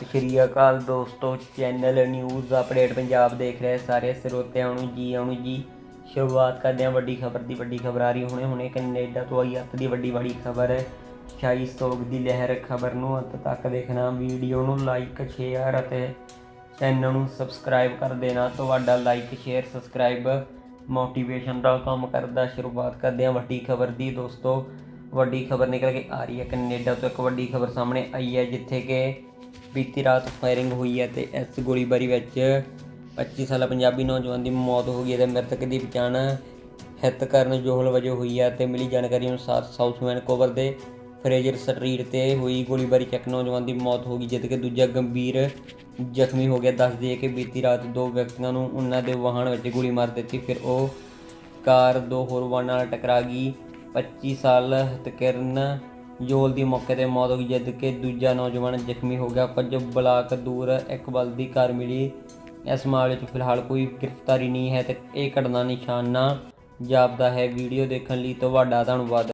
ਸਤਿ ਸ਼੍ਰੀ ਅਕਾਲ ਦੋਸਤੋ channel news update Punjab ਦੇਖ ਰਹੇ ਸਾਰੇ ਸਰੋਤਿਆਂ ਨੂੰ ਜੀ, ਆਉਣ ਜੀ। ਸ਼ੁਰੂਆਤ ਕਰਦੇ ਹਾਂ ਵੱਡੀ ਖਬਰ ਦੀ, ਵੱਡੀ ਖਬਰ ਆ ਰਹੀ ਹੁਣੇ ਹੁਣੇ ਕੈਨੇਡਾ ਤੋਂ ਆਈ ਅੱਤ ਦੀ ਵੱਡੀ ਵੱਡੀ ਖਬਰ। ਹੈ ਸ਼ਾਹੀ ਸੋਗ ਦੀ ਲਹਿਰ ਖਬਰ ਨੂੰ ਅੰਤ ਤੱਕ ਦੇਖਣਾ, ਵੀਡੀਓ ਨੂੰ ਲਾਈਕ ਸ਼ੇਅਰ ਅਤੇ ਚੈਨਲ ਨੂੰ ਸਬਸਕ੍ਰਾਈਬ ਕਰ ਦੇਣਾ। ਤੁਹਾਡਾ ਲਾਈਕ ਸ਼ੇਅਰ ਸਬਸਕ੍ਰਾਈਬ ਮੋਟੀਵੇਸ਼ਨ ਦਾ ਕੰਮ ਕਰਦਾ ਸ਼ੁਰੂਆਤ ਕਰਦੇ ਹਾਂ ਵੱਡੀ ਖਬਰ ਦੀ। ਦੋਸਤੋ, ਵੱਡੀ ਖਬਰ ਨਿਕਲ ਕੇ ਆ ਰਹੀ ਹੈ ਕੈਨੇਡਾ ਤੋਂ। ਇੱਕ ਵੱਡੀ ਖਬਰ ਸਾਹਮਣੇ ਆਈ ਹੈ ਜਿੱਥੇ ਕਿ ਬੀਤੀ ਰਾਤ ਫਾਇਰਿੰਗ ਹੋਈ ਹੈ ਤੇ ਇਸ ਗੋਲੀਬਾਰੀ ਵਿੱਚ 25 ਸਾਲਾ ਪੰਜਾਬੀ ਨੌਜਵਾਨ ਦੀ ਮੌਤ ਹੋ ਗਈ ਹੈ ਤੇ ਮ੍ਰਿਤਕ ਦੀ ਪਛਾਣ ਹਿਤਕਰਨ ਜੋਹਲ ਵਜੋਂ ਹੋਈ ਹੈ ਤੇ ਮਿਲੀ ਜਾਣਕਾਰੀ ਅਨੁਸਾਰ ਸਾਊਥ ਵੈਨਕੂਵਰ ਦੇ ਫਰੇਜਰ ਸਟਰੀਟ ਤੇ ਹੋਈ ਗੋਲੀਬਾਰੀ 'ਚ ਇੱਕ ਨੌਜਵਾਨ ਦੀ ਮੌਤ ਹੋ ਗਈ ਜਦਕਿ ਦੂਜਾ ਗੰਭੀਰ ਜ਼ਖਮੀ ਹੋ ਗਿਆ। ਦੱਸ ਦਈਏ ਕਿ ਬੀਤੀ ਰਾਤ ਦੋ ਵਿਅਕਤੀਆਂ ਨੂੰ ਉਹਨਾਂ ਦੇ ਵਾਹਨ ਵਿੱਚ ਗੋਲੀ ਮਾਰ ਦਿੱਤੀ, ਫਿਰ ਉਹ ਕਾਰ ਦੋ ਹੋਰ ਵਾਹਨਾਂ ਨਾਲ ਟਕਰਾ ਗਈ। 25 ਸਾਲ ਹਤਕਿਰਨ ਜੋਲ ਦੀ ਮੌਕੇ ਤੇ ਮੌਤ ਹੋ ਗਈ ਜਦਕਿ ਦੂਜਾ ਨੌਜਵਾਨ ਜ਼ਖਮੀ ਹੋ ਗਿਆ। ਕੁਝ ਬਲਾਕ ਦੂਰ ਇੱਕ ਬਲ ਦੀ ਕਾਰ ਮਿਲੀ। ਇਸ ਮਾਮਲੇ 'ਚ ਫਿਲਹਾਲ ਕੋਈ ਗ੍ਰਿਫਤਾਰੀ ਨਹੀਂ ਹੈ ਤੇ ਇਹ ਘਟਨਾ ਨਿਸ਼ਾਨਾ ਜਾਪਦਾ ਹੈ। ਵੀਡੀਓ ਦੇਖਣ ਲਈ ਤੁਹਾਡਾ ਧੰਨਵਾਦ।